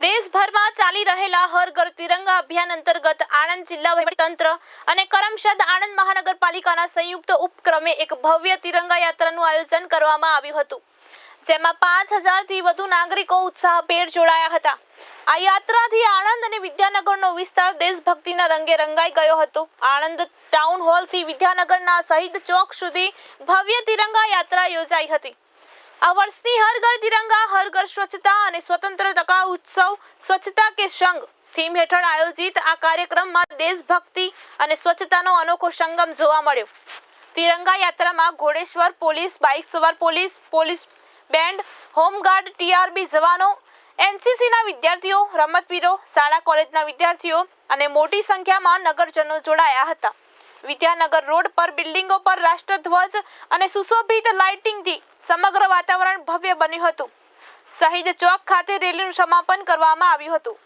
દેશભરમાં ચાલી રહેલા હર ઘર તિરંગા અભિયાન અંતર્ગત આણંદ જિલ્લા તંત્ર અને કરમશદ આણંદ મહાનગરપાલિકાના સંયુક્ત ઉપક્રમે એક ભવ્ય તિરંગા યાત્રાનું આયોજન કરવામાં આવ્યું હતું, જેમાં પાંચ હજારથી વધુ નાગરિકો ઉત્સાહભેર જોડાયા હતા. આ યાત્રાથી આણંદ અને વિદ્યાનગરનો વિસ્તાર દેશભક્તિના રંગે રંગાઈ ગયો હતો. આણંદ ટાઉન હોલથી વિદ્યાનગરના શહીદ ચોક સુધી ભવ્ય તિરંગા યાત્રા યોજાઈ હતી. આ વર્ષની હર ઘર તિરંગા, હર ઘર સ્વચ્છતા અને સ્વતંત્ર સ્વતંત્રતા ઉત્સવ, સ્વચ્છતા કે સંગ થીમ હેઠળ આયોજિત આ કાર્યક્રમમાં દેશભક્તિ અને સ્વચ્છતાનો અનોખો સંગમ જોવા મળ્યો. તિરંગા યાત્રામાં ઘોડેશ્વર પોલીસ, બાઇક સવાર police police band, home guard, TRB જવાનો, એનસીસીના વિદ્યાર્થીઓ, રમતવીરો, શાળા કોલેજના વિદ્યાર્થીઓ અને મોટી સંખ્યામાં નગરજનો જોડાયા હતા. વિદ્યાનગર રોડ પર બિલ્ડિંગો પર રાષ્ટ્રધ્વજ અને સુશોભિત લાઇટિંગથી સમગ્ર વાતાવરણ ભવ્ય બન્યું હતું. શહીદ ચોક ખાતે રેલીનું સમાપન કરવામાં આવ્યું હતું.